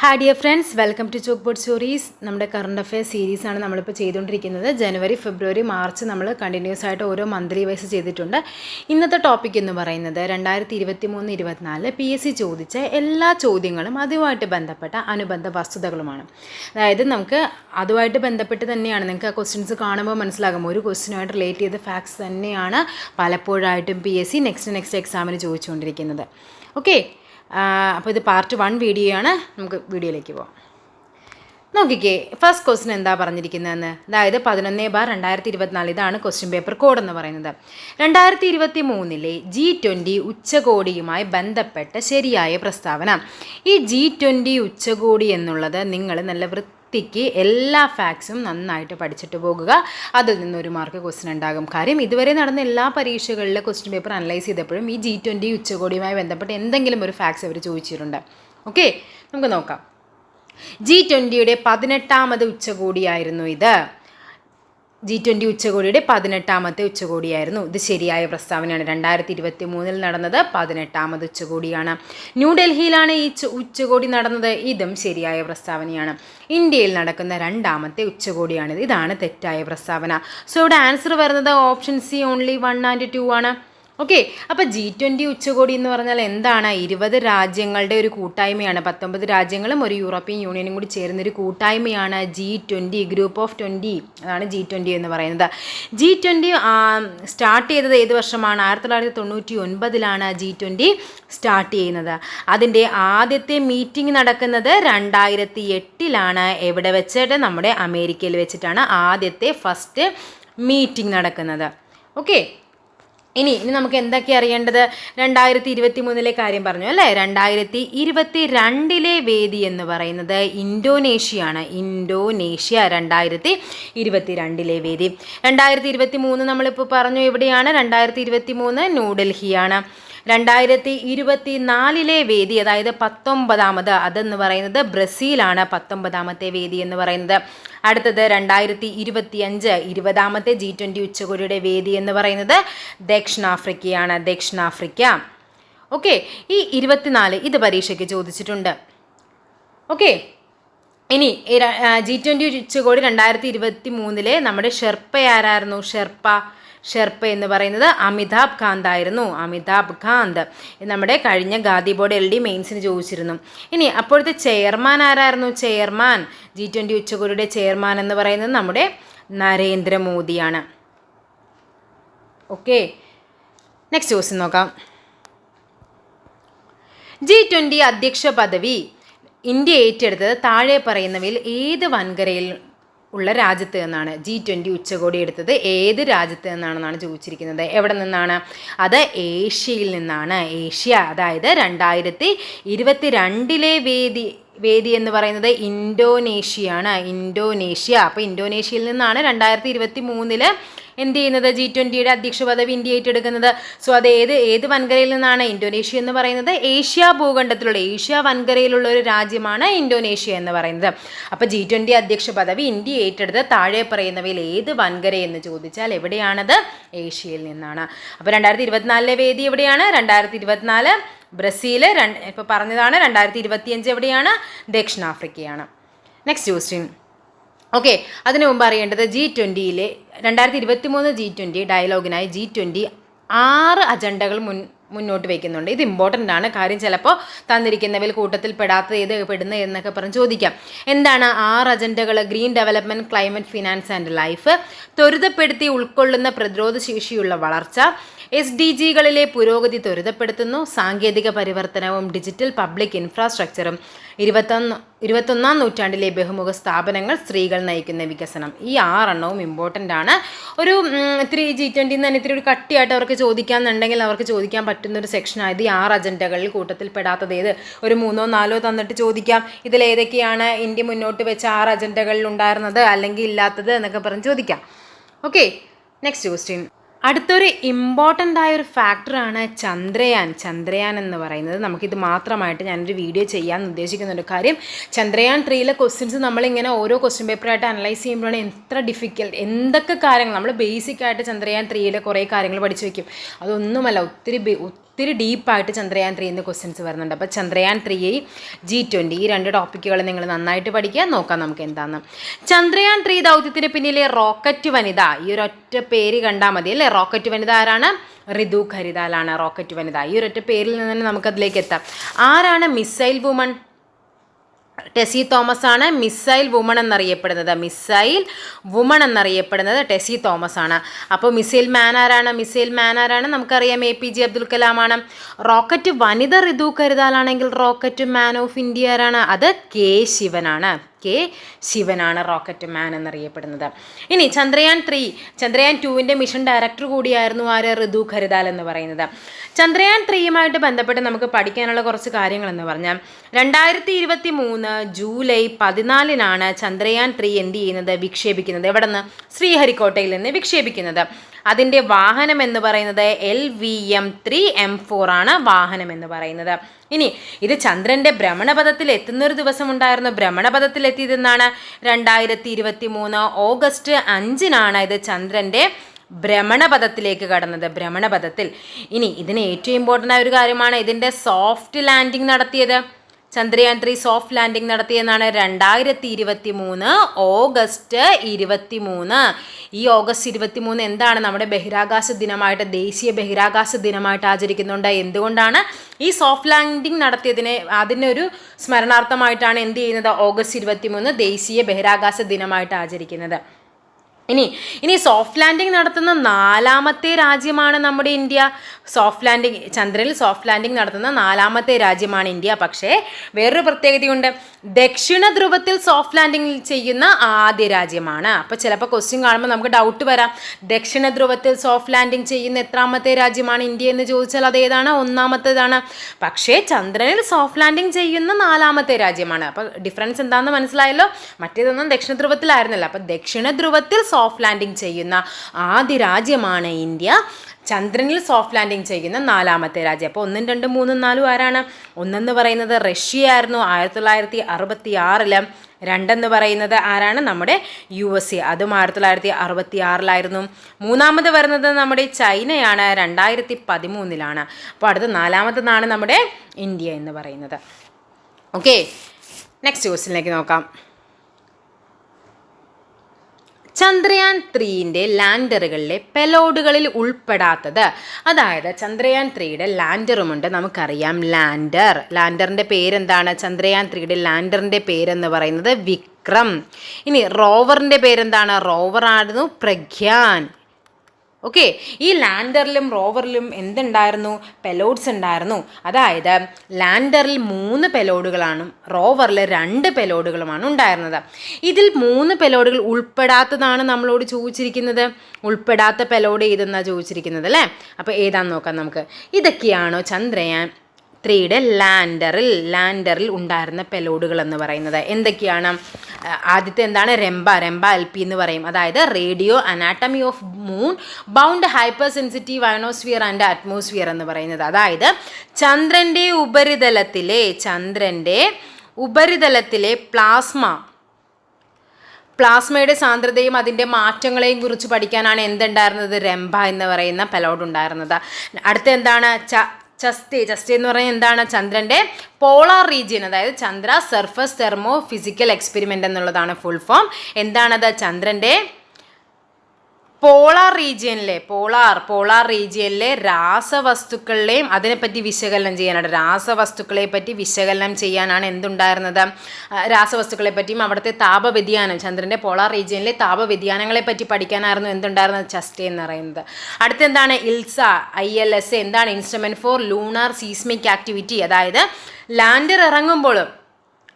Hi dear friends welcome to chalk board stories നമ്മുടെ current affair സീരീസാണ് നമ്മളിപ്പോൾ ചെയ്തുകൊണ്ടിരിക്കുന്നത്. ജനുവരി ഫെബ്രുവരി മാർച്ച് നമ്മൾ കണ്ടിന്യൂസ് ആയിട്ട് ഓരോ മന്ത്ലി വൈസ് ചെയ്തിട്ടുണ്ട്. ഇന്നത്തെ ടോപ്പിക് എന്ന് പറയുന്നത് രണ്ടായിരത്തി ഇരുപത്തി മൂന്ന് ഇരുപത്തിനാല് പി എസ് സി ചോദിച്ച എല്ലാ ചോദ്യങ്ങളും അതുമായിട്ട് ബന്ധപ്പെട്ട അനുബന്ധ വസ്തുതകളുമാണ്. അതായത് നമുക്ക് അതുമായിട്ട് ബന്ധപ്പെട്ട് തന്നെയാണ്. നിങ്ങൾക്ക് ആ ക്വസ്റ്റ്യൻസ് കാണുമ്പോൾ മനസ്സിലാകും. ഒരു ക്വസ്റ്റിനുമായിട്ട് റിലേറ്റ് ചെയ്ത ഫാക്ട്സ് തന്നെയാണ് പലപ്പോഴായിട്ടും P S C next next എക്സാമിന് ചോദിച്ചുകൊണ്ടിരിക്കുന്നത്. ഓക്കെ അപ്പോൾ ഇത് പാർട്ട് വൺ വീഡിയോ ആണ് നമുക്ക് വീഡിയോയിലേക്ക് പോകാം നോക്കിക്കേ ഫസ്റ്റ് ക്വസ്റ്റ്യൻ എന്താ പറഞ്ഞിരിക്കുന്നതെന്ന്? അതായത് പതിനൊന്ന് ബാർ രണ്ടായിരത്തി ഇരുപത്തിനാല് ഇതാണ് ക്വസ്റ്റ്യൻ പേപ്പർ കോഡ് എന്ന് പറയുന്നത്. രണ്ടായിരത്തി ഇരുപത്തി മൂന്നിലെ ജി ട്വന്റി ഉച്ചകോടിയുമായി ബന്ധപ്പെട്ട ശരിയായ പ്രസ്താവന. ഈ ജി ട്വന്റി ഉച്ചകോടി എന്നുള്ളത് നിങ്ങൾ നല്ല വൃത്തിക്ക് എല്ലാ ഫാക്ട്സും നന്നായിട്ട് പഠിച്ചിട്ട് പോകുക. അതിൽ ഒരു മാർക്ക് ക്വസ്റ്റ്യൻ ഉണ്ടാകും. കാര്യം ഇതുവരെ നടന്ന എല്ലാ പരീക്ഷകളിലെ ക്വസ്റ്റ്യൻ പേപ്പർ അനലൈസ് ചെയ്തപ്പോഴും ഈ ജി ട്വന്റി ഉച്ചകോടിയുമായി ബന്ധപ്പെട്ട് എന്തെങ്കിലും ഒരു ഫാക്ട്സ് അവർ ചോദിച്ചിട്ടുണ്ട്. ഓക്കെ നമുക്ക് നോക്കാം. ജി ട്വന്റിയുടെ പതിനെട്ടാമത് ഉച്ചകോടിയായിരുന്നു ഇത്. ജി ട്വന്റി ഉച്ചകോടിയുടെ പതിനെട്ടാമത്തെ ഉച്ചകോടിയായിരുന്നു. ഇത് ശരിയായ പ്രസ്താവനയാണ്. രണ്ടായിരത്തി ഇരുപത്തി മൂന്നിൽ നടന്നത് പതിനെട്ടാമത് ഉച്ചകോടിയാണ്. ന്യൂഡൽഹിയിലാണ് ഈ ഉച്ചകോടി നടന്നത്. ഇതും ശരിയായ പ്രസ്താവനയാണ്. ഇന്ത്യയിൽ നടക്കുന്ന രണ്ടാമത്തെ ഉച്ചകോടിയാണിത്. ഇതാണ് തെറ്റായ പ്രസ്താവന. സോ ഇവിടെ ആൻസർ വരുന്നത് option C only one and two ആണ്. ഓക്കെ അപ്പോൾ ജി ട്വന്റി ഉച്ചകോടി എന്ന് പറഞ്ഞാൽ എന്താണ്? ഇരുപത് രാജ്യങ്ങളുടെ ഒരു കൂട്ടായ്മയാണ്. പത്തൊമ്പത് രാജ്യങ്ങളും ഒരു യൂറോപ്യൻ യൂണിയനും കൂടി ചേരുന്നൊരു കൂട്ടായ്മയാണ് G twenty group of twenty അതാണ് ജി ട്വന്റി എന്ന് പറയുന്നത്. ജി ട്വന്റി സ്റ്റാർട്ട് ചെയ്തത് ഏത് വർഷമാണ്? ആയിരത്തി തൊള്ളായിരത്തി തൊണ്ണൂറ്റി ഒൻപതിലാണ് ജി ട്വന്റി സ്റ്റാർട്ട് ചെയ്യുന്നത്. അതിന്റെ ആദ്യത്തെ മീറ്റിംഗ് നടക്കുന്നത് രണ്ടായിരത്തി എട്ടിലാണ് എവിടെ വെച്ചിട്ട്? നമ്മുടെ അമേരിക്കയിൽ വെച്ചിട്ടാണ് ആദ്യത്തെ ഫസ്റ്റ് മീറ്റിംഗ് നടക്കുന്നത്. ഓക്കെ ഇനി ഇനി നമുക്ക് എന്തൊക്കെ അറിയേണ്ടത്? രണ്ടായിരത്തി ഇരുപത്തി മൂന്നിലെ കാര്യം പറഞ്ഞു അല്ലേ? രണ്ടായിരത്തി ഇരുപത്തി രണ്ടിലെ വേദി എന്ന് പറയുന്നത് ഇൻഡോനേഷ്യയാണ് ഇൻഡോനേഷ്യ രണ്ടായിരത്തി ഇരുപത്തി രണ്ടിലെ വേദി. രണ്ടായിരത്തി ഇരുപത്തി മൂന്ന് നമ്മളിപ്പോൾ പറഞ്ഞു എവിടെയാണ്? രണ്ടായിരത്തി ഇരുപത്തി മൂന്ന് ന്യൂഡൽഹിയാണ്. രണ്ടായിരത്തി ഇരുപത്തി നാലിലെ വേദി അതായത് പത്തൊമ്പതാമത് അതെന്ന് പറയുന്നത് ബ്രസീലാണ് പത്തൊമ്പതാമത്തെ വേദി എന്ന് പറയുന്നത്. അടുത്തത് രണ്ടായിരത്തി ഇരുപത്തി അഞ്ച് ഇരുപതാമത്തെ ജി ട്വന്റി ഉച്ചകോടിയുടെ വേദി എന്ന് പറയുന്നത് ദക്ഷിണാഫ്രിക്കയാണ്. ദക്ഷിണാഫ്രിക്ക. ഓക്കെ ഈ ഇരുപത്തിനാല് ഇത് പരീക്ഷയ്ക്ക് ചോദിച്ചിട്ടുണ്ട്. ഓക്കെ ഇനി ജി ട്വന്റി ഉച്ചകോടി രണ്ടായിരത്തി ഇരുപത്തി മൂന്നിലെ നമ്മുടെ ഷെർപ്പ ആരായിരുന്നു? ഷെർപ്പ ഷെർപ്പ എന്ന് പറയുന്നത് അമിതാഭ് കാന്ത് ആയിരുന്നു. അമിതാഭ് കാന്ത്. നമ്മുടെ കഴിഞ്ഞ ഗാന്ധി ബോർഡ് എൽ ഡി മെയിൻസിന് ചോദിച്ചിരുന്നു. ഇനി അപ്പോഴത്തെ ചെയർമാൻ ആരായിരുന്നു? ചെയർമാൻ ജി ട്വന്റി ഉച്ചകോടിയുടെ ചെയർമാൻ എന്ന് പറയുന്നത് നമ്മുടെ നരേന്ദ്രമോദിയാണ്. ഓക്കെ നെക്സ്റ്റ് ക്വസ്റ്റ്യൻ നോക്കാം. ജി ട്വന്റി അധ്യക്ഷ പദവി ഇന്ത്യ ഏറ്റെടുത്തത് താഴെ പറയുന്നവയിൽ ഏത് വൻകരയിൽ ഉള്ള രാജ്യത്ത് നിന്നാണ് ജി ട്വന്റി ഉച്ചകോടി എടുത്തത്. ഏത് രാജ്യത്ത് നിന്നാണെന്നാണ് ചോദിച്ചിരിക്കുന്നത്. എവിടെ നിന്നാണ്? അത് ഏഷ്യയിൽ നിന്നാണ്. ഏഷ്യ അതായത് രണ്ടായിരത്തി ഇരുപത്തി രണ്ടിലെ വേദി വേദി എന്ന് പറയുന്നത് ഇൻഡോനേഷ്യയാണ് ഇൻഡോനേഷ്യ അപ്പോൾ ഇൻഡോനേഷ്യയിൽ നിന്നാണ് രണ്ടായിരത്തി ഇരുപത്തി മൂന്നിൽ എന്ത് ചെയ്യുന്നത്? ജി ട്വന്റിയുടെ അധ്യക്ഷ പദവി ഇന്ത്യ ഏറ്റെടുക്കുന്നത്. സോ അത് ഏത് ഏത് വൻകരയിൽ നിന്നാണ്? ഇന്തോനേഷ്യ എന്ന് പറയുന്നത്. ഏഷ്യ ഭൂഖണ്ഡത്തിലുള്ള ഏഷ്യ വൻകരയിലുള്ള ഒരു രാജ്യമാണ് ഇന്തോനേഷ്യ എന്ന് പറയുന്നത്. അപ്പോൾ ജി ട്വന്റി അധ്യക്ഷ പദവി ഇന്ത്യ ഏറ്റെടുത്ത് താഴെ പറയുന്നവയിൽ ഏത് വൻകര എന്ന് ചോദിച്ചാൽ എവിടെയാണത്? ഏഷ്യയിൽ നിന്നാണ്. അപ്പോൾ രണ്ടായിരത്തി ഇരുപത്തിനാലിലെ വേദി എവിടെയാണ്? രണ്ടായിരത്തി ഇരുപത്തിനാല് ബ്രസീൽ രണ്ട് ഇപ്പോൾ പറഞ്ഞതാണ് രണ്ടായിരത്തി ഇരുപത്തിയഞ്ച് എവിടെയാണ്? ദക്ഷിണാഫ്രിക്കയാണ്. നെക്സ്റ്റ് ക്വസ്റ്റ്യൻ ഓക്കെ അതിനു മുമ്പ് അറിയേണ്ടത് ജി ട്വന്റിയിലെ രണ്ടായിരത്തി ഇരുപത്തി മൂന്ന് ജി ട്വന്റി ഡയലോഗിനായി ജി ട്വന്റി ആറ് അജണ്ടകൾ മുൻ മുന്നോട്ട് വയ്ക്കുന്നുണ്ട് ഇത് ഇമ്പോർട്ടന്റ് ആണ്. കാര്യം ചിലപ്പോൾ തന്നിരിക്കുന്നവയിൽ കൂട്ടത്തിൽ പെടാത്ത ഏത് പെടുന്ന എന്നൊക്കെ പറഞ്ഞ് ചോദിക്കാം. എന്താണ് ആറ് അജണ്ടകൾ green development climate finance and life ത്വരിതപ്പെടുത്തി ഉൾക്കൊള്ളുന്ന പ്രതിരോധ ശേഷിയുള്ള വളർച്ച. എസ് ഡി ജികളിലെ പുരോഗതി ത്വരിതപ്പെടുത്തുന്നു. സാങ്കേതിക പരിവർത്തനവും ഡിജിറ്റൽ പബ്ലിക് ഇൻഫ്രാസ്ട്രക്ചറും ഇരുപത്തൊന്ന് ഇരുപത്തൊന്നാം നൂറ്റാണ്ടിലെ ബഹുമുഖ സ്ഥാപനങ്ങൾ സ്ത്രീകൾ നയിക്കുന്ന വികസനം. ഈ ആറെണ്ണവും ഇമ്പോർട്ടന്റ് ആണ്. ഒരു ഇത്തിരി ജി ട്വന്റിന്ന് തന്നെ ഇത്തിരി ഒരു കട്ടിയായിട്ട് അവർക്ക് ചോദിക്കാമെന്നുണ്ടെങ്കിൽ അവർക്ക് ചോദിക്കാൻ പറ്റുന്ന ഒരു സെക്ഷനായത് ഈ ആറ് അജണ്ടകളിൽ കൂട്ടത്തിൽ പെടാത്തത് ഏത്? ഒരു മൂന്നോ നാലോ തന്നിട്ട് ചോദിക്കാം. ഇതിലേതൊക്കെയാണ് ഇന്ത്യ മുന്നോട്ട് വെച്ച ആറ് അജണ്ടകളിൽ ഉണ്ടായിരുന്നത്? അല്ലെങ്കിൽ ഇല്ലാത്തത്? എന്നൊക്കെ പറഞ്ഞ് ചോദിക്കാം. ഓക്കെ നെക്സ്റ്റ് ക്വസ്റ്റ്യൻ അടുത്തൊരു ഇമ്പോർട്ടന്റ് ആയ ഒരു ഫാക്ടറാണ് ചന്ദ്രയാൻ. ചന്ദ്രയാൻ എന്ന് പറയുന്നത് നമുക്കിത് മാത്രമായിട്ട് ഞാനൊരു വീഡിയോ ചെയ്യാൻ ഉദ്ദേശിക്കുന്നുണ്ട്. കാര്യം ചന്ദ്രയാൻ ത്രീയിലെ ക്വസ്റ്റ്യൻസ് നമ്മളിങ്ങനെ ഓരോ ക്വസ്റ്റ്യൻ പേപ്പറായിട്ട് അനലൈസ് ചെയ്യുമ്പോഴാണ് എത്ര ഡിഫിക്കൽട്ട് എന്തൊക്കെ കാര്യങ്ങൾ നമ്മൾ ബേസിക് ആയിട്ട് ചന്ദ്രയാൻ ത്രീയിലെ കുറേ കാര്യങ്ങൾ പഠിച്ചു വയ്ക്കും അതൊന്നുമല്ല ഒത്തിരി ഒത്തിരി ഡീപ്പായിട്ട് ചന്ദ്രയാൻ ത്രീ എന്ന് ക്വസ്റ്റ്യൻസ് വരുന്നുണ്ട്. അപ്പോൾ ചന്ദ്രയാൻ ത്രീ ജി ട്വന്റി ഈ രണ്ട് ടോപ്പിക്കുകൾ നിങ്ങൾ നന്നായിട്ട് പഠിക്കുക. നോക്കാം നമുക്ക് എന്താണെന്ന് ചന്ദ്രയാൻ ത്രീ ദൗത്യത്തിന് പിന്നിലെ റോക്കറ്റ് വനിത. ഈ ഒരൊറ്റ പേര് കണ്ടാൽ മതി അല്ലേ? റോക്കറ്റ് വനിത ആരാണ്? ഋതു ഖരിദാലാണ് റോക്കറ്റ് വനിത. ഈ ഒരൊറ്റ പേരിൽ നിന്ന് തന്നെ നമുക്കതിലേക്ക് എത്താം. ആരാണ് മിസൈൽ വുമൺ ടെസി തോമസ് ആണ് മിസൈൽ വുമൺ എന്നറിയപ്പെടുന്നത്. മിസൈൽ വുമൺ എന്നറിയപ്പെടുന്നത് ടെസി തോമസ് ആണ് അപ്പോൾ മിസൈൽ മാൻ ആരാണ്? മിസൈൽ മാൻ ആരാണ്? നമുക്കറിയാം എ പി ജെ അബ്ദുൽ ആണ് റോക്കറ്റ് വനിത ഋതു കരുതാലാണെങ്കിൽ റോക്കറ്റ് മാൻ ഓഫ് ഇന്ത്യ ആരാണ്? അത് കെ ശിവനാണ്. കെ ശിവനാണ് റോക്കറ്റ് മാൻ എന്നറിയപ്പെടുന്നത്. ഇനി ചന്ദ്രയാൻ ത്രീ ചന്ദ്രയാൻ ടുവിന്റെ മിഷൻ ഡയറക്ടർ കൂടിയായിരുന്നു ആര്? ഋതു ഖരിദാൽ എന്ന് പറയുന്നത്. ചന്ദ്രയാൻ ത്രീയുമായിട്ട് ബന്ധപ്പെട്ട് നമുക്ക് പഠിക്കാനുള്ള കുറച്ച് കാര്യങ്ങൾ എന്ന് പറഞ്ഞാൽ രണ്ടായിരത്തി ഇരുപത്തി മൂന്ന് ജൂലൈ പതിനാലിനാണ് ചന്ദ്രയാൻ ത്രീ എന്ത് ചെയ്യുന്നത്? വിക്ഷേപിക്കുന്നത്. എവിടെ നിന്ന് ശ്രീഹരിക്കോട്ടയിൽ നിന്ന് വിക്ഷേപിക്കുന്നത്. അതിന്റെ വാഹനം എന്ന് പറയുന്നത് L V M three M four ആണ് വാഹനം എന്ന് പറയുന്നത്. ഇനി ഇത് ചന്ദ്രന്റെ ഭ്രമണപഥത്തിൽ എത്തുന്നൊരു ദിവസം ഉണ്ടായിരുന്നു ഭ്രമണപഥത്തിൽ എത്തിയതെന്നാണ് രണ്ടായിരത്തി ഇരുപത്തി മൂന്ന് ഓഗസ്റ്റ് അഞ്ചിനാണ് ഇത് ചന്ദ്രന്റെ ഭ്രമണപഥത്തിലേക്ക് കടന്നത്. ഭ്രമണപഥത്തിൽ. ഇനി ഇതിന് ഏറ്റവും ഇമ്പോർട്ടന്റ് ആയ ഒരു കാര്യമാണ് ഇതിന്റെ സോഫ്റ്റ് ലാൻഡിംഗ് നടത്തിയത്. ചന്ദ്രയാൻ ത്രീ സോഫ്റ്റ് ലാൻഡിംഗ് നടത്തിയെന്നാണ് രണ്ടായിരത്തി ഇരുപത്തി മൂന്ന് ഓഗസ്റ്റ് ഇരുപത്തി മൂന്ന് ഈ ഓഗസ്റ്റ് ഇരുപത്തി മൂന്ന് എന്താണ് നമ്മുടെ ബഹിരാകാശ ദിനമായിട്ട് ദേശീയ ബഹിരാകാശ ദിനമായിട്ട് ആചരിക്കുന്നുണ്ട്? എന്തുകൊണ്ടാണ് ഈ സോഫ്റ്റ് ലാൻഡിംഗ് നടത്തിയതിനെ ഒരു സ്മരണാർത്ഥമായിട്ടാണ് എന്ത് ചെയ്യുന്നത്? ഓഗസ്റ്റ് ഇരുപത്തി മൂന്ന് ദേശീയ ബഹിരാകാശ ദിനമായിട്ട് ആചരിക്കുന്നത്. ഇനി ഇനി സോഫ്റ്റ് ലാൻഡിംഗ് നടത്തുന്ന നാലാമത്തെ രാജ്യമാണ് നമ്മുടെ ഇന്ത്യ. സോഫ്റ്റ് ലാൻഡിംഗ് ചന്ദ്രനിൽ സോഫ്റ്റ് ലാൻഡിംഗ് നടത്തുന്ന നാലാമത്തെ രാജ്യമാണ് ഇന്ത്യ. പക്ഷേ വേറൊരു പ്രത്യേകതയുണ്ട്. ദക്ഷിണ ധ്രുവത്തിൽ സോഫ്റ്റ് ലാൻഡിംഗ് ചെയ്യുന്ന ആദ്യ രാജ്യമാണ്. അപ്പോൾ ചിലപ്പോൾ ക്വസ്റ്റ്യൻ കാണുമ്പോൾ നമുക്ക് ഡൗട്ട് വരാം. ദക്ഷിണ ധ്രുവത്തിൽ സോഫ്റ്റ് ലാൻഡിംഗ് ചെയ്യുന്ന എത്രാമത്തെ രാജ്യമാണ് ഇന്ത്യ എന്ന് ചോദിച്ചാൽ അത് ഏതാണ്? ഒന്നാമത്തേതാണ്. പക്ഷേ ചന്ദ്രനിൽ സോഫ്റ്റ് ലാൻഡിംഗ് ചെയ്യുന്ന നാലാമത്തെ രാജ്യമാണ്. അപ്പോൾ ഡിഫറൻസ് എന്താണെന്ന് മനസ്സിലായല്ലോ? മറ്റേതൊന്നും ദക്ഷിണ ധ്രുവത്തിലായിരുന്നല്ലോ. അപ്പോൾ ദക്ഷിണ ധ്രുവത്തിൽ സോഫ്റ്റ് ലാൻഡിംഗ് ചെയ്യുന്ന ആദ്യ രാജ്യമാണ് ഇന്ത്യ. ചന്ദ്രനിൽ സോഫ്റ്റ് ലാൻഡിംഗ് ചെയ്യുന്ന നാലാമത്തെ രാജ്യം. അപ്പോൾ ഒന്നും രണ്ടും മൂന്നും നാലും ആരാണ്? ഒന്നെന്ന് പറയുന്നത് റഷ്യ ആയിരുന്നു ആയിരത്തി തൊള്ളായിരത്തി അറുപത്തി ആറിൽ രണ്ടെന്ന് പറയുന്നത് ആരാണ്? നമ്മുടെ യു എസ് എ അതും ആയിരത്തി തൊള്ളായിരത്തി അറുപത്തി ആറിലായിരുന്നു മൂന്നാമത് വരുന്നത് നമ്മുടെ ചൈനയാണ്. രണ്ടായിരത്തി പതിമൂന്നിലാണ് അപ്പോൾ അടുത്ത നാലാമത്തതാണ് നമ്മുടെ ഇന്ത്യ എന്ന് പറയുന്നത്. ഓക്കെ നെക്സ്റ്റ് ക്വസ്റ്റിനിലേക്ക് നോക്കാം. ചന്ദ്രയാൻ ത്രീയിന്റെ ലാൻഡറുകളിലെ പെലോഡുകളിൽ ഉൾപ്പെടാത്തത്. അതായത് ചന്ദ്രയാൻ ത്രീയുടെ ലാൻഡറുമുണ്ട്. നമുക്കറിയാം ലാൻഡർ. ലാൻഡറിന്റെ പേരെന്താണ്? ചന്ദ്രയാൻ ത്രീയുടെ ലാൻഡറിന്റെ പേരെന്ന് പറയുന്നത് വിക്രം. ഇനി റോവറിന്റെ പേരെന്താണ്? റോവറായിരുന്നു പ്രഗ്യാൻ. ഓക്കെ ഈ ലാൻഡറിലും റോവറിലും എന്തുണ്ടായിരുന്നു? പെലോഡ്സ് ഉണ്ടായിരുന്നു. അതായത് ലാൻഡറിൽ മൂന്ന് പെലോഡുകളാണ് റോവറിൽ രണ്ട് പെലോഡുകളുമാണ് ഉണ്ടായിരുന്നത്. ഇതിൽ മൂന്ന് പെലോഡുകൾ ഉൾപ്പെടാത്തതാണ് നമ്മളോട് ചോദിച്ചിരിക്കുന്നത്. ഉൾപ്പെടാത്ത പെലോഡ് ഏതെന്നാണ് ചോദിച്ചിരിക്കുന്നത് അല്ലേ? അപ്പോൾ ഏതാന്ന് നോക്കാം നമുക്ക്. ഇതൊക്കെയാണോ ചന്ദ്രയാൻ ത്രീയുടെ ലാൻഡറിൽ ലാൻഡറിൽ ഉണ്ടായിരുന്ന പെലോഡുകൾ എന്ന് പറയുന്നത്. എന്തൊക്കെയാണ്? ആദ്യത്തെ എന്താണ്? രംബ. രംബ എൽ പി എന്ന് പറയും. അതായത് radio anatomy of moon bound hypersensitive ionosphere and atmosphere എന്ന് പറയുന്നത്. അതായത് ചന്ദ്രന്റെ ഉപരിതലത്തിലെ ചന്ദ്രന്റെ ഉപരിതലത്തിലെ പ്ലാസ്മ. പ്ലാസ്മയുടെ സാന്ദ്രതയും അതിന്റെ മാറ്റങ്ങളെയും കുറിച്ച് പഠിക്കാനാണ് എന്തുണ്ടായിരുന്നത്? രംഭ എന്ന് പറയുന്ന പെലോഡ് ഉണ്ടായിരുന്നത്. അടുത്ത എന്താണ്? ച ചസ്തി ചസ്തി എന്ന് പറഞ്ഞാൽ എന്താണ് ചന്ദ്രന്റെ പോളാർ റീജിയൻ അതായത് Chandra surface thermophysical experiment എന്നുള്ളതാണ് ഫുൾ ഫോം എന്താണത്? ചന്ദ്രന്റെ പോളാർ റീജിയനിലെ പോളാർ പോളാർ റീജിയനിലെ രാസവസ്തുക്കളെയും അതിനെപ്പറ്റി വിശകലനം ചെയ്യാനാണ് രാസവസ്തുക്കളെ പറ്റി വിശകലനം ചെയ്യാനാണ് എന്തുണ്ടായിരുന്നത്? രാസവസ്തുക്കളെ പറ്റിയും അവിടുത്തെ താപവ്യതിയാനം ചന്ദ്രന്റെ പോളാർ റീജിയനിലെ താപവ്യതിയാനങ്ങളെ പറ്റി പഠിക്കാനായിരുന്നു എന്തുണ്ടായിരുന്നത്? ചസ്റ്റ് എന്ന് പറയുന്നത്. അടുത്തെന്താണ് ഇൽസ ഐ എൽ എസ് എന്താണ് instrument for lunar seismic activity അതായത് ലാൻഡർ ഇറങ്ങുമ്പോൾ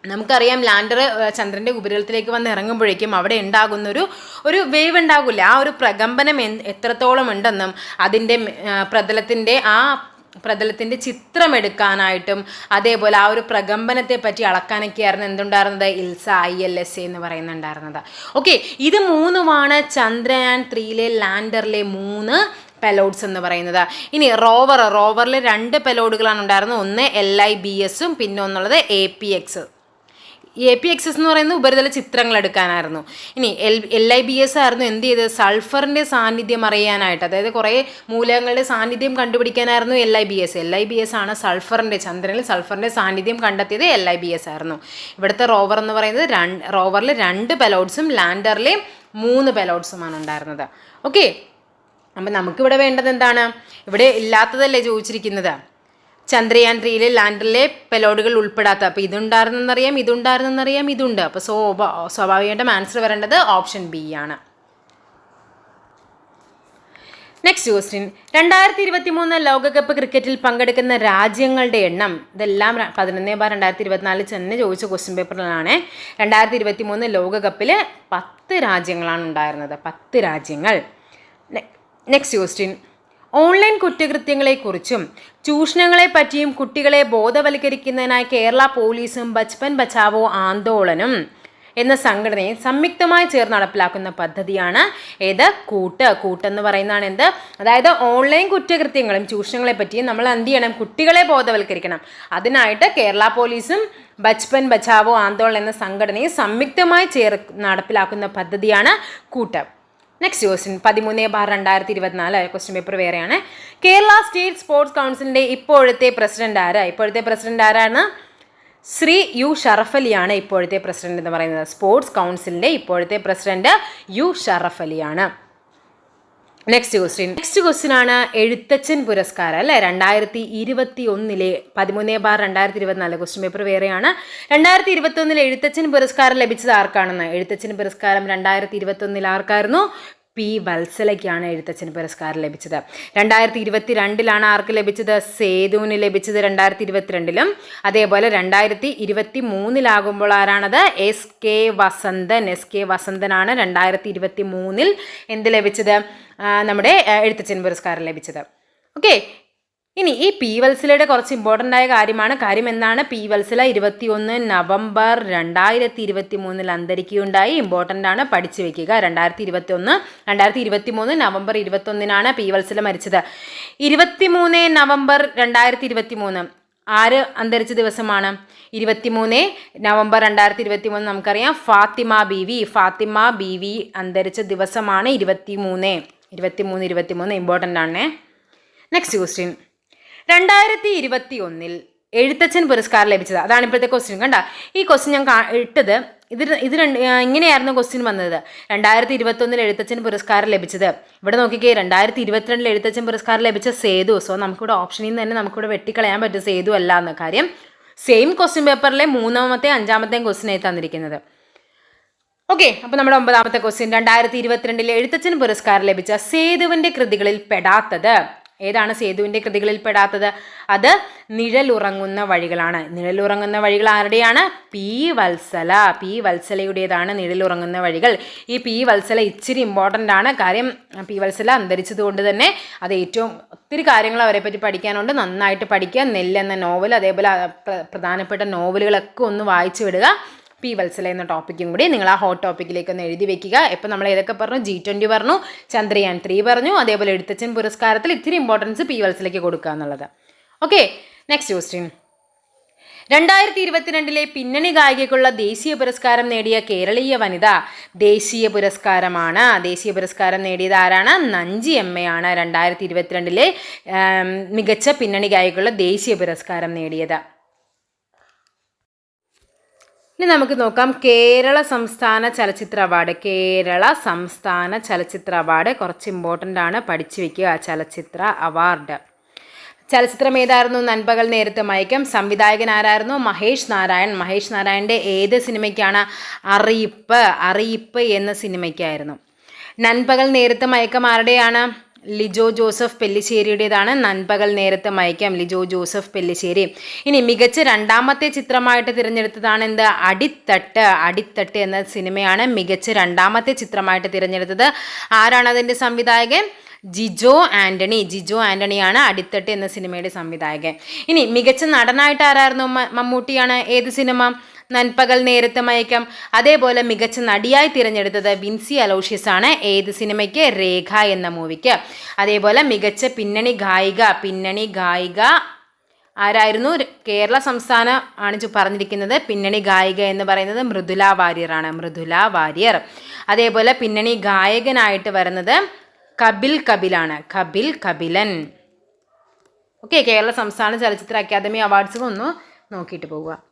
നമുക്കറിയാം ലാൻഡർ ചന്ദ്രന്റെ ഉപരിതലത്തിലേക്ക് വന്ന് ഇറങ്ങുമ്പോഴേക്കും അവിടെ ഉണ്ടാകുന്ന ഒരു ഒരു വേവ് ഉണ്ടാകില്ല ആ ഒരു പ്രകമ്പനം എ എത്രത്തോളം ഉണ്ടെന്നും അതിന്റെ പ്രതലത്തിന്റെ ആ പ്രതലത്തിന്റെ ചിത്രം എടുക്കാനായിട്ടും അതേപോലെ ആ ഒരു പ്രകമ്പനത്തെ പറ്റി അളക്കാനൊക്കെയായിരുന്നു എന്തുണ്ടായിരുന്നത്? ഇൽസ ഐ എൽ എസ് എന്ന് പറയുന്നുണ്ടായിരുന്നത്. ഓക്കെ ഇത് മൂന്നുമാണ് ചന്ദ്രയാൻ ത്രീയിലെ ലാൻഡറിലെ മൂന്ന് പെലോഡ്സ് എന്ന് പറയുന്നത്. ഇനി റോവർ റോവറിൽ രണ്ട് പെലോഡുകളാണ് ഉണ്ടായിരുന്നത്. ഒന്ന് എൽ ഐ ബി എസും പിന്നെ ഒന്നുള്ളത് A P X A P X S എന്ന് പറയുന്നത് ഉപരിതല ചിത്രങ്ങൾ എടുക്കാനായിരുന്നു. ഇനി L L I B S ആയിരുന്നു എന്ത് ചെയ്തത്? സൾഫറിന്റെ സാന്നിധ്യം അറിയാനായിട്ട് അതായത് കുറേ മൂലകങ്ങളുടെ സാന്നിധ്യം കണ്ടുപിടിക്കാനായിരുന്നു L I B S L I B S ആണ് സൾഫറിന്റെ ചന്ദ്രനിൽ സൾഫറിന്റെ സാന്നിധ്യം കണ്ടെത്തിയത് എൽ ഐ ബി എസ് ആയിരുന്നു. ഇവിടുത്തെ റോവർ എന്ന് പറയുന്നത് രണ്ട് റോവറിൽ രണ്ട് പെലോഡ്സും ലാൻഡറിൽ മൂന്ന് പെലോഡ്സുമാണ് ഉണ്ടായിരുന്നത്. ഓക്കെ അപ്പം നമുക്കിവിടെ വേണ്ടത് എന്താണ്? ഇവിടെ ഇല്ലാത്തതല്ലേ ചോദിച്ചിരിക്കുന്നത്. ചന്ദ്രയാൻ ത്രീയിലെ ലാൻഡറിലെ പെലോഡുകൾ ഉൾപ്പെടാത്ത. അപ്പോൾ ഇതുണ്ടായിരുന്നെന്നറിയാം ഇതുണ്ടായിരുന്നെന്നറിയാം ഇതുണ്ട്. അപ്പോൾ സോ സ്വാഭാവികമായിട്ടും ആൻസർ വരേണ്ടത് ഓപ്ഷൻ ബി ആണ്. നെക്സ്റ്റ് ക്വസ്റ്റ്യൻ രണ്ടായിരത്തി ഇരുപത്തി മൂന്ന് ലോകകപ്പ് ക്രിക്കറ്റിൽ പങ്കെടുക്കുന്ന രാജ്യങ്ങളുടെ എണ്ണം ഇതെല്ലാം പതിനൊന്ന് ബാർ രണ്ടായിരത്തി ഇരുപത്തിനാലിൽ ചെന്ന് ചോദിച്ച ക്വസ്റ്റ്യൻ പേപ്പറിലാണ് രണ്ടായിരത്തി ഇരുപത്തി മൂന്ന് ലോകകപ്പിൽ പത്ത് രാജ്യങ്ങളാണ് ഉണ്ടായിരുന്നത്. പത്ത് രാജ്യങ്ങൾ. നെക്സ്റ്റ് ക്വസ്റ്റ്യൻ ഓൺലൈൻ കുറ്റകൃത്യങ്ങളെക്കുറിച്ചും ചൂഷണങ്ങളെപ്പറ്റിയും കുട്ടികളെ ബോധവൽക്കരിക്കുന്നതിനായി കേരള പോലീസും ബച്പൻ ബച്ചാവോ ആന്തോളനും എന്ന സംഘടനയും സംയുക്തമായി ചേർന്ന് നടപ്പിലാക്കുന്ന പദ്ധതിയാണ് ഏത് കൂട്ട്. കൂട്ടെന്ന് പറയുന്നതാണ് എന്ത്? അതായത് ഓൺലൈൻ കുറ്റകൃത്യങ്ങളും ചൂഷണങ്ങളെ പറ്റിയും നമ്മൾ എന്ത് ചെയ്യണം? കുട്ടികളെ ബോധവൽക്കരിക്കണം. അതിനായിട്ട് കേരള പോലീസും ബച്പൻ ബച്ചാവോ ആന്തോളൻ എന്ന സംഘടനയും സംയുക്തമായി ചേർ നടപ്പിലാക്കുന്ന പദ്ധതിയാണ് കൂട്ട്. നെക്സ്റ്റ് ക്വസ്റ്റ്യൻ പതിമൂന്ന് ബാർ രണ്ടായിരത്തി ഇരുപത്തിനാല് ക്വസ്റ്റ്യൻ പേപ്പർ വേറെയാണ്. കേരള സ്റ്റേറ്റ് സ്പോർട്സ് കൗൺസിലിന്റെ ഇപ്പോഴത്തെ പ്രസിഡന്റ് ആരാ? ഇപ്പോഴത്തെ പ്രസിഡന്റ് ആരാണ്? ശ്രീ യു ഷറഫ് അലിയാണ് ഇപ്പോഴത്തെ പ്രസിഡന്റ് എന്ന് പറയുന്നത്. സ്പോർട്സ് കൗൺസിലിന്റെ ഇപ്പോഴത്തെ പ്രസിഡന്റ് യു ഷറഫ് അലിയാണ് നെക്സ്റ്റ് ക്വസ്റ്റ്യൻ നെക്സ്റ്റ് ക്വസ്റ്റ്യൻ ആണ് എഴുത്തച്ഛൻ പുരസ്കാരം അല്ലെ? രണ്ടായിരത്തി ഇരുപത്തി ഒന്നിലെ പതിമൂന്ന് ബാർ രണ്ടായിരത്തി ഇരുപത്തിനാല് ക്വസ്റ്റ്യൻ പേപ്പർ വേറെയാണ്. രണ്ടായിരത്തി ഇരുപത്തി ഒന്നിലെ എഴുത്തച്ഛൻ പുരസ്കാരം ലഭിച്ചത് ആർക്കാണെന്ന്? എഴുത്തച്ഛൻ പുരസ്കാരം രണ്ടായിരത്തി ഇരുപത്തി ഒന്നിൽ ആർക്കായിരുന്നു? പി വത്സലയ്ക്കാണ് എഴുത്തച്ഛന് പുരസ്കാരം ലഭിച്ചത്. രണ്ടായിരത്തി ഇരുപത്തി രണ്ടിലാണ് ആർക്ക് ലഭിച്ചത്? സേതുവിന് ലഭിച്ചത് രണ്ടായിരത്തി ഇരുപത്തിരണ്ടിലും അതേപോലെ രണ്ടായിരത്തി ഇരുപത്തി മൂന്നിലാകുമ്പോൾ ആരാണത്? S K Vasanthan. S K വസന്തനാണ് രണ്ടായിരത്തി ഇരുപത്തി മൂന്നിൽ എന്ത് ലഭിച്ചത്? നമ്മുടെ എഴുത്തച്ഛൻ പുരസ്കാരം ലഭിച്ചത്. ഓക്കെ ഇനി ഈ പി വത്സലയുടെ കുറച്ച് ഇമ്പോർട്ടന്റ് ആയ കാര്യമാണ്. കാര്യം എന്താണ് പി വത്സല ഇരുപത്തി ഒന്ന് നവംബർ രണ്ടായിരത്തി ഇരുപത്തി മൂന്നിൽ അന്തരിക്കുകയുണ്ടായി. ഇമ്പോർട്ടന്റ് ആണ്. പഠിച്ചു വെക്കുക. രണ്ടായിരത്തി ഇരുപത്തി ഒന്ന് രണ്ടായിരത്തി ഇരുപത്തി മൂന്ന് നവംബർ ഇരുപത്തൊന്നിനാണ് പി വത്സല മരിച്ചത്. ഇരുപത്തി മൂന്ന് നവംബർ രണ്ടായിരത്തി ഇരുപത്തി മൂന്ന് ആര് അന്തരിച്ച ദിവസമാണ്? ഇരുപത്തിമൂന്ന് നവംബർ രണ്ടായിരത്തി ഇരുപത്തി മൂന്ന് നമുക്കറിയാം. Fathima B V Fathima B V അന്തരിച്ച ദിവസമാണ് ഇരുപത്തി മൂന്ന് ഇരുപത്തി മൂന്ന് ഇരുപത്തി മൂന്ന് ഇമ്പോർട്ടന്റ് ആണ്. നെക്സ്റ്റ് ക്വസ്റ്റ്യൻ രണ്ടായിരത്തി ഇരുപത്തി ഒന്നിൽ എഴുത്തച്ഛൻ പുരസ്കാരം ലഭിച്ചത്. അതാണ് ഇപ്പോഴത്തെ ക്വസ്റ്റ്യൻ കണ്ട? ഈ ക്വസ്റ്റ്യൻ ഞാൻ ഇട്ടത് ഇത് ഇത് രണ്ട് ഇങ്ങനെയായിരുന്നു ക്വസ്റ്റ്യൻ വന്നത്. രണ്ടായിരത്തി ഇരുപത്തൊന്നിൽ എഴുത്തച്ഛൻ പുരസ്കാരം ലഭിച്ചത്. ഇവിടെ നോക്കിക്കേ രണ്ടായിരത്തി ഇരുപത്തിരണ്ടിൽ എഴുത്തച്ഛൻ പുരസ്കാരം ലഭിച്ച സേതു. സോ നമുക്കിവിടെ ഓപ്ഷനിൽ നിന്ന് തന്നെ നമുക്കിവിടെ വെട്ടിക്കളയാൻ പറ്റും സേതു അല്ല എന്ന കാര്യം സെയിം ക്വസ്റ്റ്യൻ പേപ്പറിലെ മൂന്നാമത്തെ അഞ്ചാമത്തെയും ക്വസ്റ്റ്യൻ ആയി തന്നിരിക്കുന്നത്. ഓക്കെ അപ്പോൾ നമ്മുടെ ഒമ്പതാമത്തെ ക്വസ്റ്റ്യൻ രണ്ടായിരത്തി ഇരുപത്തിരണ്ടിലെ എഴുത്തച്ഛൻ പുരസ്കാരം ലഭിച്ച സേതുവിന്റെ കൃതികളിൽ പെടാത്തത് ഏതാണ് സേതുവിന്റെ കൃതികളിൽ പെടാത്തത് അത് നിഴലുറങ്ങുന്ന വഴികളാണ്. നിഴലുറങ്ങുന്ന വഴികൾ ആരുടെയാണ്? പി വത്സല. പി വത്സലയുടേതാണ് നിഴലുറങ്ങുന്ന വഴികൾ. ഈ പി വത്സല ഇച്ചിരി ഇമ്പോർട്ടന്റ് ആണ്. കാര്യം പി വത്സല അന്തരിച്ചതുകൊണ്ട് തന്നെ അത് ഏറ്റവും ഒത്തിരി കാര്യങ്ങൾ അവരെ പറ്റി പഠിക്കാനുണ്ട്. നന്നായിട്ട് പഠിക്കുക. നെല്ല് എന്ന നോവൽ അതേപോലെ പ്രധാനപ്പെട്ട നോവലുകളൊക്കെ ഒന്ന് വായിച്ചു വിടുക. പി വത്സല എന്ന ടോപ്പിക്കും കൂടി നിങ്ങൾ ആ ഹോട്ട് ടോപ്പിക്കിലേക്ക് ഒന്ന് എഴുതി വെക്കുക. ഇപ്പം നമ്മൾ ഏതൊക്കെ പറഞ്ഞു? ജി ട്വന്റി പറഞ്ഞു ചന്ദ്രയാൻ ത്രീ പറഞ്ഞു അതേപോലെ എഴുത്തച്ഛൻ പുരസ്കാരത്തിൽ ഇത്തിരി ഇമ്പോർട്ടൻസ് പി വത്സലയ്ക്ക് കൊടുക്കുക എന്നുള്ളത്. ഓക്കെ നെക്സ്റ്റ് ക്വസ്റ്റ്യൻ രണ്ടായിരത്തി ഇരുപത്തിരണ്ടിലെ പിന്നണി ഗായികയ്ക്കുള്ള ദേശീയ പുരസ്കാരം നേടിയ കേരളീയ വനിത ദേശീയ പുരസ്കാരമാണ്. ദേശീയ പുരസ്കാരം നേടിയത് ആരാണ്? നഞ്ചി എമ്മയാണ് രണ്ടായിരത്തി ഇരുപത്തിരണ്ടിലെ മികച്ച പിന്നണി ഗായികയ്ക്കുള്ള ദേശീയ പുരസ്കാരം നേടിയത്. ഇനി നമുക്ക് നോക്കാം. കേരള സംസ്ഥാന ചലച്ചിത്ര അവാർഡ്. കേരള സംസ്ഥാന ചലച്ചിത്ര അവാർഡ് കുറച്ച് ഇമ്പോർട്ടന്റ് ആണ്. പഠിച്ചു വെക്കുക ചലച്ചിത്ര അവാർഡ്. ചലച്ചിത്രം ഏതായിരുന്നു? നൻപകൽ നേരത്തെ മയക്കം. സംവിധായകൻ ആരായിരുന്നു? മഹേഷ് നാരായൺ. മഹേഷ് നാരായണന്റെ ഏത് സിനിമയ്ക്കാണ് അറിയിപ്പ്? അറിയിപ്പ് എന്ന സിനിമയ്ക്കായിരുന്നു. നൻപകൽ നേരത്തെ മയക്കം ആരുടെയാണ്? ലിജോ ജോസഫ് പെല്ലിശ്ശേരിയുടേതാണ്. നൻപകൽ നേരത്തെ മയക്കാം. ലിജോ ജോസഫ് പെല്ലിശ്ശേരി. ഇനി മികച്ച രണ്ടാമത്തെ ചിത്രമായിട്ട് തിരഞ്ഞെടുത്തതാണ് എന്ത്? അടിത്തട്ട്. അടിത്തട്ട് എന്ന സിനിമയാണ് മികച്ച രണ്ടാമത്തെ ചിത്രമായിട്ട് തിരഞ്ഞെടുത്തത്. ആരാണ് അതിന്റെ സംവിധായകൻ? ജിജോ ആന്റണി ജിജോ ആന്റണിയാണ് അടിത്തട്ട് എന്ന സിനിമയുടെ സംവിധായകൻ. ഇനി മികച്ച നടനായിട്ട് ആരായിരുന്നു മമ്മൂട്ടിയാണ്? ഏത് സിനിമ? നൻപകൽ നേരത്തെ മയക്കം അതേപോലെ മികച്ച നടിയായി തിരഞ്ഞെടുത്തത് വിൻസി അലോഷ്യസ് ആണ്. ഏത് സിനിമയ്ക്ക്? രേഖ എന്ന മൂവിക്ക്. അതേപോലെ മികച്ച പിന്നണി ഗായിക പിന്നണി ഗായിക ആരായിരുന്നു? കേരള സംസ്ഥാന ആണ് പറഞ്ഞിരിക്കുന്നത്. പിന്നണി ഗായിക എന്ന് പറയുന്നത് മൃദുല വാര്യറാണ് മൃദുല വാര്യർ. അതേപോലെ പിന്നണി ഗായകനായിട്ട് വരുന്നത് കപിൽ കപിലാണ് കപിൽ കപിലൻ. ഓക്കെ കേരള സംസ്ഥാന ചലച്ചിത്ര അക്കാദമി അവാർഡ്സും ഒന്ന് നോക്കിയിട്ട് പോവുക.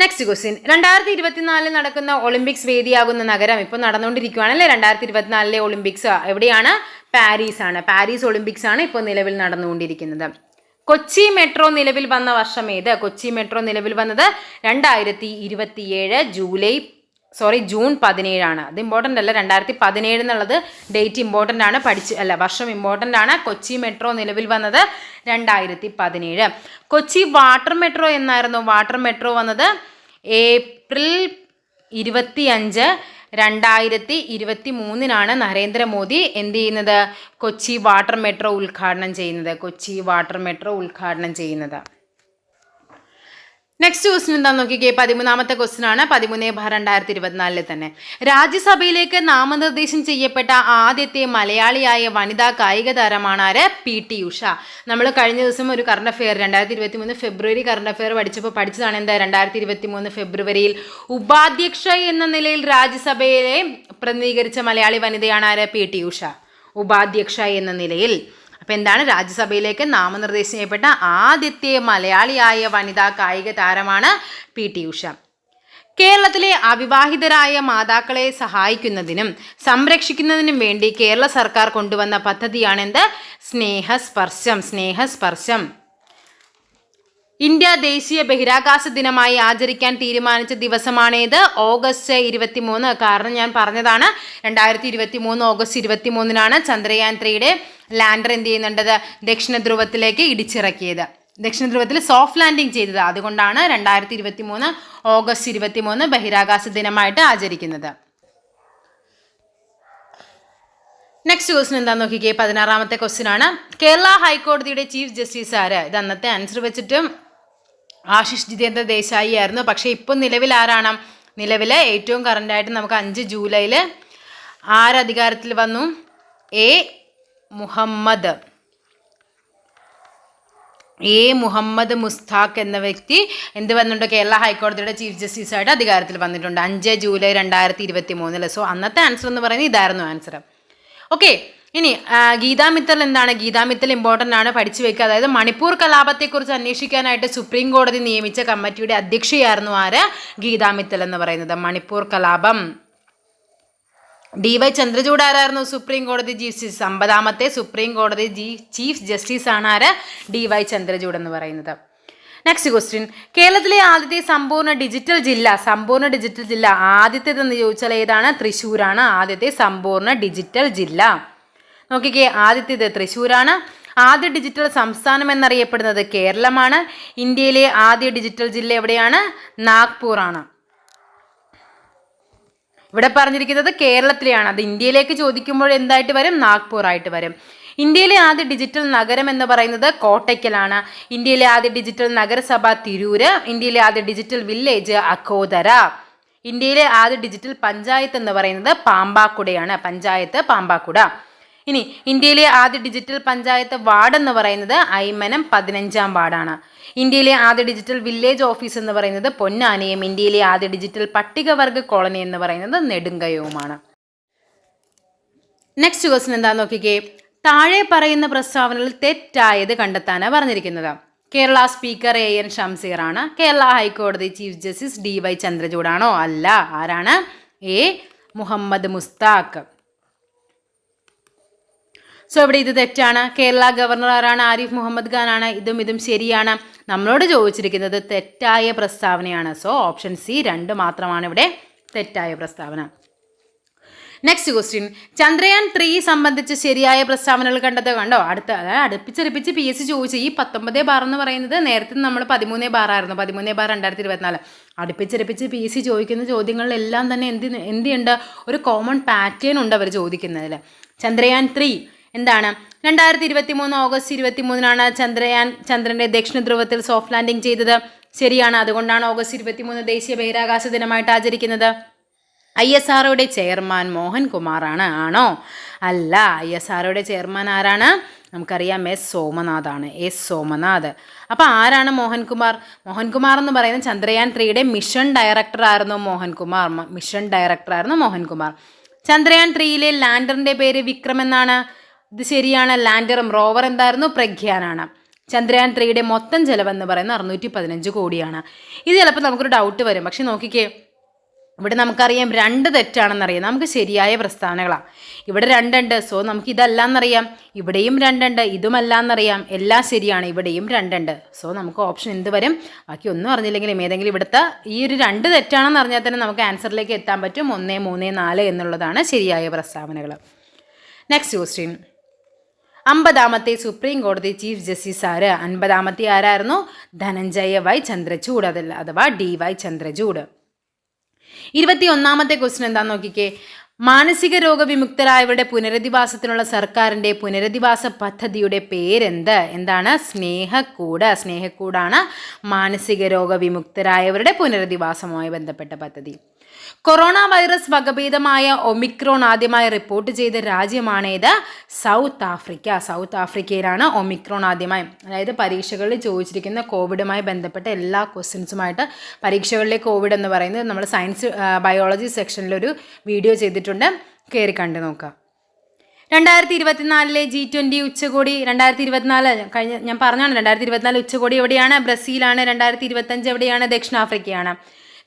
നെക്സ്റ്റ് ക്വസ്റ്റ്യൻ രണ്ടായിരത്തി ഇരുപത്തിനാലിൽ നടക്കുന്ന ഒളിമ്പിക്സ് വേദിയാകുന്ന നഗരം ഇപ്പോൾ നടന്നുകൊണ്ടിരിക്കുകയാണല്ലേ രണ്ടായിരത്തി ഇരുപത്തിനാലിലെ ഒളിമ്പിക്സ് എവിടെയാണ്? പാരീസ് ആണ്. പാരീസ് ഒളിമ്പിക്സ് ആണ് ഇപ്പോൾ നിലവിൽ നടന്നുകൊണ്ടിരിക്കുന്നത്. കൊച്ചി മെട്രോ നിലവിൽ വന്ന വർഷം ഏത്? കൊച്ചി മെട്രോ നിലവിൽ വന്നത് രണ്ടായിരത്തി ഇരുപത്തിയേഴ് ജൂലൈ സോറി ജൂൺ പതിനേഴാണ്. അത് ഇമ്പോർട്ടന്റ് അല്ല. രണ്ടായിരത്തി പതിനേഴ് എന്നുള്ളത് ഡേറ്റ് ഇമ്പോർട്ടന്റ് ആണ്. പഠിച്ച് അല്ല വർഷം ഇമ്പോർട്ടന്റ് ആണ്. കൊച്ചി മെട്രോ നിലവിൽ വന്നത് രണ്ടായിരത്തി പതിനേഴ് കൊച്ചി വാട്ടർ മെട്രോ എന്നായിരുന്നു. വാട്ടർ മെട്രോ വന്നത് ഏപ്രിൽ ഇരുപത്തി അഞ്ച് രണ്ടായിരത്തി ഇരുപത്തി മൂന്നിനാണ് നരേന്ദ്രമോദി എന്ത് ചെയ്യുന്നത്? കൊച്ചി വാട്ടർ മെട്രോ ഉദ്ഘാടനം ചെയ്യുന്നത്. കൊച്ചി വാട്ടർ മെട്രോ ഉദ്ഘാടനം ചെയ്യുന്നത്. നെക്സ്റ്റ് ക്വസ്റ്റൻ എന്താണെന്ന് നോക്കിക്കേ. പതിമൂന്നാമത്തെ ക്വസ്റ്റൻ ആണ്. പതിമൂന്ന് ബാർ രണ്ടായിരത്തി ഇരുപത്തിനാലിൽ തന്നെ. രാജ്യസഭയിലേക്ക് നാമനിർദ്ദേശം ചെയ്യപ്പെട്ട ആദ്യത്തെ മലയാളിയായ വനിതാ കായിക താരമാണ് ആര്? പി. ടി. ഉഷ. നമ്മൾ കഴിഞ്ഞ ദിവസം ഒരു കറണ്ട് അഫെയർ രണ്ടായിരത്തി ഇരുപത്തി മൂന്ന് ഫെബ്രുവരി കറണ്ട് അഫെയർ പഠിച്ചപ്പോൾ പഠിച്ചതാണ് എന്താ? രണ്ടായിരത്തി ഇരുപത്തി മൂന്ന് ഫെബ്രുവരിയിൽ ഉപാധ്യക്ഷ എന്ന നിലയിൽ രാജ്യസഭയിലെ പ്രതിനിധീകരിച്ച മലയാളി വനിതയാണ് ആര്? പി. ടി. ഉഷ. ഉപാധ്യക്ഷ എന്ന നിലയിൽ. അപ്പം എന്താണ്? രാജ്യസഭയിലേക്ക് നാമനിർദ്ദേശം ചെയ്യപ്പെട്ട ആദ്യത്തെ മലയാളിയായ വനിതാ കായിക താരമാണ് പി. ടി. ഉഷ. കേരളത്തിലെ അവിവാഹിതരായ മാതാക്കളെ സഹായിക്കുന്നതിനും സംരക്ഷിക്കുന്നതിനും വേണ്ടി കേരള സർക്കാർ കൊണ്ടുവന്ന പദ്ധതിയാണെന്ത്? സ്നേഹസ്പർശം സ്നേഹസ്പർശം. ഇന്ത്യ ദേശീയ ബഹിരാകാശ ദിനമായി ആചരിക്കാൻ തീരുമാനിച്ച ദിവസമാണേത്? ഓഗസ്റ്റ് ഇരുപത്തി മൂന്ന് കാരണം ഞാൻ പറഞ്ഞതാണ് രണ്ടായിരത്തി ഇരുപത്തി മൂന്ന് ഓഗസ്റ്റ് ഇരുപത്തി മൂന്നിനാണ് ചന്ദ്രയാൻ ത്രീയുടെ ലാൻഡർ എന്ത് ചെയ്യുന്നുണ്ടത് ദക്ഷിണ ധ്രുവത്തിലേക്ക് ഇടിച്ചിറക്കിയത്. ദക്ഷിണ ധ്രുവത്തിൽ സോഫ്റ്റ് ലാൻഡിങ് ചെയ്തത്. അതുകൊണ്ടാണ് രണ്ടായിരത്തി ഇരുപത്തി മൂന്ന് ഓഗസ്റ്റ് ഇരുപത്തി മൂന്ന് ബഹിരാകാശ ദിനമായിട്ട് ആചരിക്കുന്നത്. നെക്സ്റ്റ് ക്വസ്റ്റ്യൻ എന്താന്ന് നോക്കിക്കേ? പതിനാറാമത്തെ ക്വസ്റ്റ്യൻ ആണ്. കേരള ഹൈക്കോടതിയുടെ ചീഫ് ജസ്റ്റിസ് ആര്? ഇത് അന്നത്തെ ആൻസർ വെച്ചിട്ടും ആശിഷ് ജിതേന്ദ്ര ദേശായി ആയിരുന്നു. പക്ഷേ ഇപ്പം നിലവിൽ ആരാണ്? നിലവിലെ ഏറ്റവും കറണ്ടായിട്ട് നമുക്ക് അഞ്ച് ജൂലൈയിൽ ആരധികാരത്തിൽ വന്നു? എ മുഹമ്മദ്. എ മുഹമ്മദ് മുസ്താഖ് എന്ന വ്യക്തി എന്ത് വന്നിട്ടുണ്ട്? കേരള ഹൈക്കോടതിയുടെ ചീഫ് ജസ്റ്റിസ് ആയിട്ട് അധികാരത്തിൽ വന്നിട്ടുണ്ട്. അഞ്ച് ജൂലൈ രണ്ടായിരത്തി ഇരുപത്തി മൂന്നിൽ സോ അന്നത്തെ ആൻസർ എന്ന് പറയുന്നത് ഇതായിരുന്നു ആൻസർ ഓക്കെ ഇനി ഗീതാ മിത്തൽ എന്താണ്? ഗീതാ മിത്തൽ ഇമ്പോർട്ടന്റ് ആണ്. പഠിച്ചു വെക്കുക അതായത് മണിപ്പൂർ കലാപത്തെക്കുറിച്ച് അന്വേഷിക്കാനായിട്ട് സുപ്രീം കോടതി നിയമിച്ച കമ്മിറ്റിയുടെ അധ്യക്ഷയായിരുന്നു ആര്? ഗീതാ മിത്തൽ എന്ന് പറയുന്നത്. മണിപ്പൂർ കലാപം. ഡി വൈ ചന്ദ്രചൂഡ് ആരായിരുന്നു സുപ്രീം കോടതി ചീഫ് ജസ്റ്റിസ്. അമ്പതാമത്തെ സുപ്രീം കോടതി ചീഫ് ജസ്റ്റിസ് ആണ് ആര്? ഡി വൈ ചന്ദ്രചൂഡ് എന്ന് പറയുന്നത്. നെക്സ്റ്റ് ക്വസ്റ്റ്യൻ കേരളത്തിലെ ആദ്യത്തെ സമ്പൂർണ ഡിജിറ്റൽ ജില്ല സമ്പൂർണ ഡിജിറ്റൽ ജില്ല ആദ്യത്തേതെന്ന് ചോദിച്ചാൽ ഏതാണ്? തൃശ്ശൂരാണ് ആദ്യത്തെ സമ്പൂർണ ഡിജിറ്റൽ ജില്ല. നോക്കിക്കേ ആദ്യത്തേത് തൃശ്ശൂരാണ്. ആദ്യ ഡിജിറ്റൽ സംസ്ഥാനം എന്നറിയപ്പെടുന്നത് കേരളമാണ്. ഇന്ത്യയിലെ ആദ്യ ഡിജിറ്റൽ ജില്ല എവിടെയാണ്? നാഗ്പൂർ ആണ് ഇവിടെ പറഞ്ഞിരിക്കുന്നത് കേരളത്തിലെയാണ്. അത് ഇന്ത്യയിലേക്ക് ചോദിക്കുമ്പോൾ എന്തായിട്ട് വരും? നാഗ്പൂർ ആയിട്ട് വരും. ഇന്ത്യയിലെ ആദ്യ ഡിജിറ്റൽ നഗരം എന്ന് പറയുന്നത് കോട്ടയ്ക്കലാണ്. ഇന്ത്യയിലെ ആദ്യ ഡിജിറ്റൽ നഗരസഭ തിരൂര് ഇന്ത്യയിലെ ആദ്യ ഡിജിറ്റൽ വില്ലേജ് അക്കോദര ഇന്ത്യയിലെ ആദ്യ ഡിജിറ്റൽ പഞ്ചായത്ത് എന്ന് പറയുന്നത് പാമ്പാക്കുടയാണ്. പഞ്ചായത്ത് പാമ്പാക്കുട. ഇനി ഇന്ത്യയിലെ ആദ്യ ഡിജിറ്റൽ പഞ്ചായത്ത് വാർഡ് എന്ന് പറയുന്നത് ഐമനം പതിനഞ്ചാം വാർഡാണ്. ഇന്ത്യയിലെ ആദ്യ ഡിജിറ്റൽ വില്ലേജ് ഓഫീസ് എന്ന് പറയുന്നത് പൊന്നാനിയും ഇന്ത്യയിലെ ആദ്യ ഡിജിറ്റൽ പട്ടികവർഗ കോളനി എന്ന് പറയുന്നത് നെടുങ്കയവുമാണ്. നെക്സ്റ്റ് ക്വസ്റ്റൻ എന്താ നോക്കിക്കേ. താഴെ പറയുന്ന പ്രസ്താവനയിൽ തെറ്റായത് കണ്ടെത്താനാണ് പറഞ്ഞിരിക്കുന്നത്. കേരള സ്പീക്കർ എ എൻ ഷംസീറാണ് കേരള ഹൈക്കോടതി ചീഫ് ജസ്റ്റിസ് ഡി വൈ ചന്ദ്രചൂഡാണോ? അല്ല. ആരാണ്? എ മുഹമ്മദ് മുസ്താഖ്. സോ ഇവിടെ ഇത് തെറ്റാണ്. കേരള ഗവർണർ ആരാണ്? ആരിഫ് മുഹമ്മദ് ഖാൻ ആണ്. ഇതും ഇതും ശരിയാണ്. നമ്മളോട് ചോദിച്ചിരിക്കുന്നത് തെറ്റായ പ്രസ്താവനയാണ്. സോ ഓപ്ഷൻ സി രണ്ട് മാത്രമാണ് ഇവിടെ തെറ്റായ പ്രസ്താവന. നെക്സ്റ്റ് ക്വസ്റ്റ്യൻ ചന്ദ്രയാൻ ത്രീ സംബന്ധിച്ച് ശരിയായ പ്രസ്താവനകൾ കണ്ടത് കണ്ടോ? അടുത്ത അടുപ്പിച്ചടുപ്പിച്ച് പി എസ് സി ചോദിച്ച ഈ പത്തൊമ്പതേ ബാർ എന്ന് പറയുന്നത് നേരത്തെ നമ്മൾ പതിമൂന്നേ ബാർ ആയിരുന്നു. പതിമൂന്നേ ബാർ രണ്ടായിരത്തി ഇരുപത്തിനാല് അടുപ്പിച്ചടുപ്പിച്ച് പി എസ് സി ചോദിക്കുന്ന ചോദ്യങ്ങളിലെല്ലാം തന്നെ എന്ത് എന്തുണ്ട്? ഒരു കോമൺ പാറ്റേൺ ഉണ്ട് അവർ ചോദിക്കുന്നതിൽ ചന്ദ്രയാൻ ത്രീ എന്താണ്? രണ്ടായിരത്തി ഇരുപത്തി മൂന്ന് ഓഗസ്റ്റ് ഇരുപത്തി മൂന്നിനാണ് ചന്ദ്രയാൻ ചന്ദ്രന്റെ ദക്ഷിണ ധ്രുവത്തിൽ സോഫ്റ്റ് ലാൻഡിംഗ് ചെയ്തത്. ശരിയാണ്. അതുകൊണ്ടാണ് ഓഗസ്റ്റ് ഇരുപത്തി മൂന്ന് ദേശീയ ബഹിരാകാശ ദിനമായിട്ട് ആചരിക്കുന്നത്. ഐ എസ് ആർഒയുടെ ചെയർമാൻ മോഹൻ കുമാറാണ്. ആണോ? അല്ല ഐ എസ് ആർഒയുടെ ചെയർമാൻ ആരാണ്? നമുക്കറിയാം എസ് സോമനാഥാണ്. എസ് സോമനാഥ്. അപ്പോൾ ആരാണ് മോഹൻകുമാർ മോഹൻകുമാർ എന്ന് പറയുന്നത് ചന്ദ്രയാൻ ത്രീയുടെ മിഷൻ ഡയറക്ടർ ആയിരുന്നു മോഹൻകുമാർ മിഷൻ ഡയറക്ടർ ആയിരുന്നു മോഹൻകുമാർ ചന്ദ്രയാൻ ത്രീയിലെ ലാൻഡറിന്റെ പേര് വിക്രം എന്നാണ്. ഇത് ശരിയാണ്. ലാൻഡറും റോവർ എന്തായിരുന്നു? പ്രഖ്യാനാണ് ചന്ദ്രയാൻ ത്രീയുടെ മൊത്തം ചെലവെന്ന് പറയുന്നത് അറുന്നൂറ്റി പതിനഞ്ച് കോടിയാണ്. ഇത് ചിലപ്പോൾ നമുക്കൊരു ഡൗട്ട് വരും. പക്ഷെ നോക്കിക്കേ ഇവിടെ നമുക്കറിയാം രണ്ട് തെറ്റാണെന്നറിയാം. നമുക്ക് ശരിയായ പ്രസ്താവനകളാണ്. ഇവിടെ രണ്ടുണ്ട്. സോ നമുക്ക് ഇതല്ലാന്നറിയാം. ഇവിടെയും രണ്ടുണ്ട്. ഇതുമല്ല എന്നറിയാം എല്ലാം ശരിയാണ്. ഇവിടെയും രണ്ടുണ്ട്. സോ നമുക്ക് ഓപ്ഷൻ എന്ത് വരും? ബാക്കി ഒന്നും അറിഞ്ഞില്ലെങ്കിലും ഏതെങ്കിലും ഇവിടുത്തെ ഈ ഒരു രണ്ട് തെറ്റാണെന്ന് അറിഞ്ഞാൽ തന്നെ നമുക്ക് ആൻസറിലേക്ക് എത്താൻ പറ്റും. ഒന്ന് മൂന്ന് നാല് എന്നുള്ളതാണ് ശരിയായ പ്രസ്താവനകൾ നെക്സ്റ്റ് ക്വസ്റ്റ്യൻ അമ്പതാമത്തെ സുപ്രീം കോടതി ചീഫ് ജസ്റ്റിസ് ആര്? അൻപതാമത്തെ ആരായിരുന്നു? ധനഞ്ജയ വൈ ചന്ദ്രചൂഡ് അതല്ല അഥവാ ഡി വൈ ചന്ദ്രചൂഡ്. ഇരുപത്തി ഒന്നാമത്തെ ക്വസ്റ്റ്യൻ എന്താന്ന് നോക്കിക്കേ? മാനസിക രോഗവിമുക്തരായവരുടെ പുനരധിവാസത്തിനുള്ള സർക്കാരിന്റെ പുനരധിവാസ പദ്ധതിയുടെ പേരെന്ത്? എന്താണ്? സ്നേഹക്കൂട്. സ്നേഹക്കൂടാണ് മാനസിക രോഗവിമുക്തരായവരുടെ പുനരധിവാസവുമായി ബന്ധപ്പെട്ട പദ്ധതി. കൊറോണ വൈറസ് വകഭേദമായ ഒമിക്രോൺ ആദ്യമായി റിപ്പോർട്ട് ചെയ്ത രാജ്യമാണേത് സൗത്ത് ആഫ്രിക്ക. സൗത്ത് ആഫ്രിക്കയിലാണ് ഒമിക്രോൺ ആദ്യമായി. അതായത് പരീക്ഷകളിൽ ചോദിച്ചിരിക്കുന്ന കോവിഡുമായി ബന്ധപ്പെട്ട എല്ലാ ക്വസ്റ്റ്യൻസുമായിട്ട് പരീക്ഷകളിലെ കോവിഡ് എന്ന് പറയുന്നത് നമ്മൾ സയൻസ് ബയോളജി സെക്ഷനിലൊരു വീഡിയോ ചെയ്തിട്ടുണ്ട്. കയറി കണ്ടു നോക്കുക രണ്ടായിരത്തി ഇരുപത്തിനാലിലെ ജി ട്വന്റി ഉച്ചകോടി രണ്ടായിരത്തി ഇരുപത്തിനാല് കഴിഞ്ഞ ഞാൻ പറഞ്ഞാണ് രണ്ടായിരത്തി ഇരുപത്തിനാല് ഉച്ചകോടി എവിടെയാണ്? ബ്രസീലാണ്. രണ്ടായിരത്തി ഇരുപത്തഞ്ച് എവിടെയാണ്? ദക്ഷിണാഫ്രിക്കയാണ്.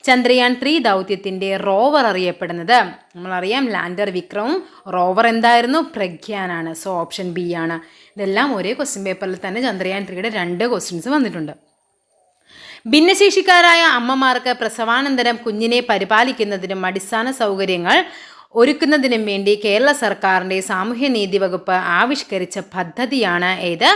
ചന്ദ്രയാൻ ത്രീ ദൗത്യത്തിന്റെ റോവർ അറിയപ്പെടുന്നത്. നമ്മളറിയാം ലാൻഡർ വിക്രവും റോവർ എന്തായിരുന്നു? പ്രഗ്യാനാണ്. സോ ഓപ്ഷൻ ബി ആണ്. ഇതെല്ലാം ഒരേ ക്വസ്റ്റ്യൻ പേപ്പറിൽ തന്നെ ചന്ദ്രയാൻ ത്രീയുടെ രണ്ട് ക്വസ്റ്റ്യൻസ് വന്നിട്ടുണ്ട്. ഭിന്നശേഷിക്കാരായ അമ്മമാർക്ക് പ്രസവാനന്തരം കുഞ്ഞിനെ പരിപാലിക്കുന്നതിനും അടിസ്ഥാന സൗകര്യങ്ങൾ ഒരുക്കുന്നതിനും വേണ്ടി കേരള സർക്കാരിന്റെ സാമൂഹ്യനീതി വകുപ്പ് ആവിഷ്കരിച്ച പദ്ധതിയാണ് ഏത്?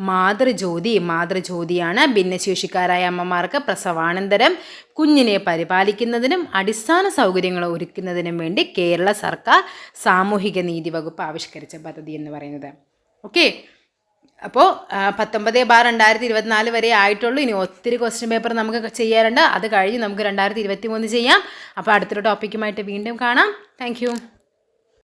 മാതൃജ്യോതി. മാതൃജ്യോതിയാണ് ഭിന്നശേഷിക്കാരായ അമ്മമാർക്ക് പ്രസവാനന്തരം കുഞ്ഞിനെ പരിപാലിക്കുന്നതിനും അടിസ്ഥാന സൗകര്യങ്ങൾ ഒരുക്കുന്നതിനും വേണ്ടി കേരള സർക്കാർ സാമൂഹിക നീതി വകുപ്പ് ആവിഷ്കരിച്ച പദ്ധതി എന്ന് പറയുന്നത്. ഓക്കെ അപ്പോൾ പത്തൊമ്പത് ബാർ രണ്ടായിരത്തി ഇരുപത്തിനാല് വരെ ആയിട്ടുള്ളൂ. ഇനി ഒത്തിരി ക്വസ്റ്റ്യൻ പേപ്പർ നമുക്ക് ചെയ്യാറുണ്ട് അത് കഴിഞ്ഞ് നമുക്ക് രണ്ടായിരത്തി ഇരുപത്തി മൂന്ന് ചെയ്യാം. അപ്പോൾ അടുത്തൊരു ടോപ്പിക്കുമായിട്ട് വീണ്ടും കാണാം. താങ്ക്